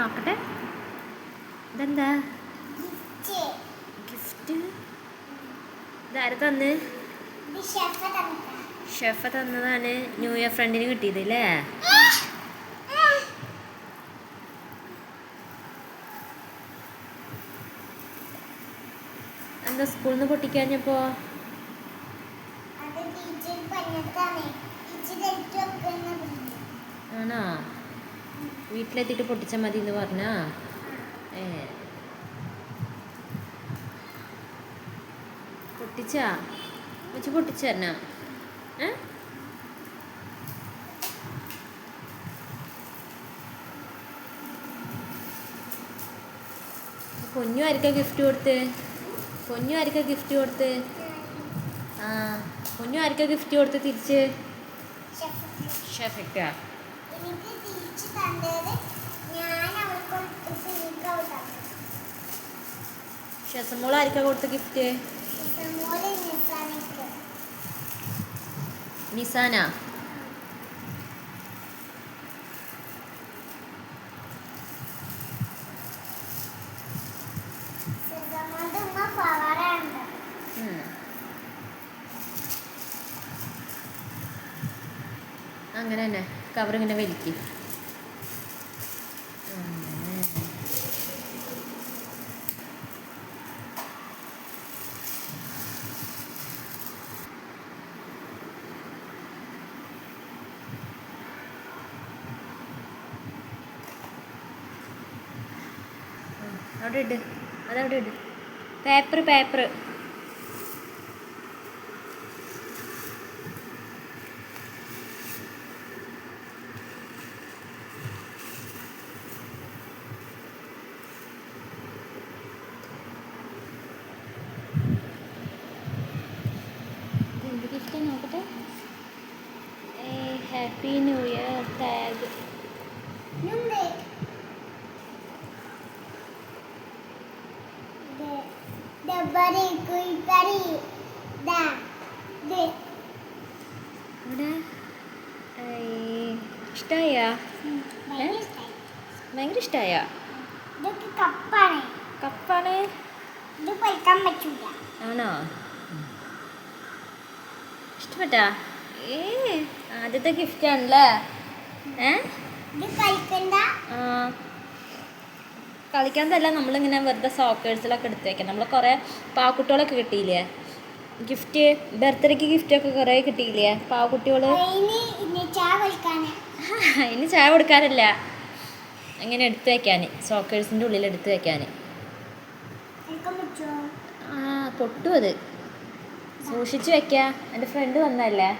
നോക്കട്ടെ. ഇതെന്താ? ഗിഫ്റ്റ്. ഇതാര് തന്ന്? ഷെഫ തന്നതാണ്. ന്യൂ ഇയർ ഫ്രണ്ടിന് കിട്ടിയത് അല്ലേ? എന്താ സ്കൂളിൽ നിന്ന് പൊട്ടിക്കഴിഞ്ഞപ്പോ ആണോ? വീട്ടിലെത്തിയിട്ട് പൊട്ടിച്ചാൽ മതി എന്ന് പറഞ്ഞാ? ഏ. പൊട്ടിച്ചാ? വെച്ച് പൊട്ടിച്ചു തരണ. ഏ? പൊന്നു ഗിഫ്റ്റ് കൊടുത്ത്? പൊന്നു ആർക്കാ ഗിഫ്റ്റ് കൊടുത്ത്? ആ പൊന്നു ആർക്കാ ഗിഫ്റ്റ് കൊടുത്ത് തിരിച്ച്? ഷെഫിക്കാ. ഷെസമോൾ ആർക്കാ കൊടുത്ത ഗിഫ്റ്റ് നിസാന. അങ്ങനെ തന്നെ കവർ ഇങ്ങനെ വലിക്കും. അവിടെ ഇട്. അതവിടെ ഇട്. Paper paper. നോക്കട്ടെ? Happy new year tag. ഡബറി കുയിക്കറി ദാ ദേ ഇവിടെ ഭയങ്കര ഇഷ്ടായി. ഭയങ്കര ഇതൊക്കെ കപ്പാണ്. കപ്പാണ്? ഇത് പൊയ്ക്കാൻ പറ്റൂല. ആണോ? ഇഷ്ടപ്പെട്ടാ? ഏ ആദ്യത്തെ ഗിഫ്റ്റ് ആണല്ലേ? ഏ? ഇത് കഴിക്കണ്ട ആ. കളിക്കാനതല്ല നമ്മളിങ്ങനെ വെറുതെ സോക്കേഴ്സിലൊക്കെ എടുത്ത് വയ്ക്കാം നമ്മൾ കുറേ പാവക്കുട്ടികളൊക്കെ കിട്ടിയില്ലേ? ഗിഫ്റ്റ് ബർത്ത്ഡേക്ക് ഗിഫ്റ്റൊക്കെ കുറേ കിട്ടിയില്ലേ? പാവക്കുട്ടികൾ ഇനി ചായ കൊടുക്കാറില്ല കൊടുക്കാനല്ല. അങ്ങനെ എടുത്ത് വയ്ക്കാൻ സോക്കേഴ്സിന്റെ ഉള്ളിൽ എടുത്ത് വയ്ക്കാൻ ആ പൊട്ടും അത് സൂക്ഷിച്ചു വെക്കാം. എന്റെ ഫ്രണ്ട് വന്നതല്ലേ?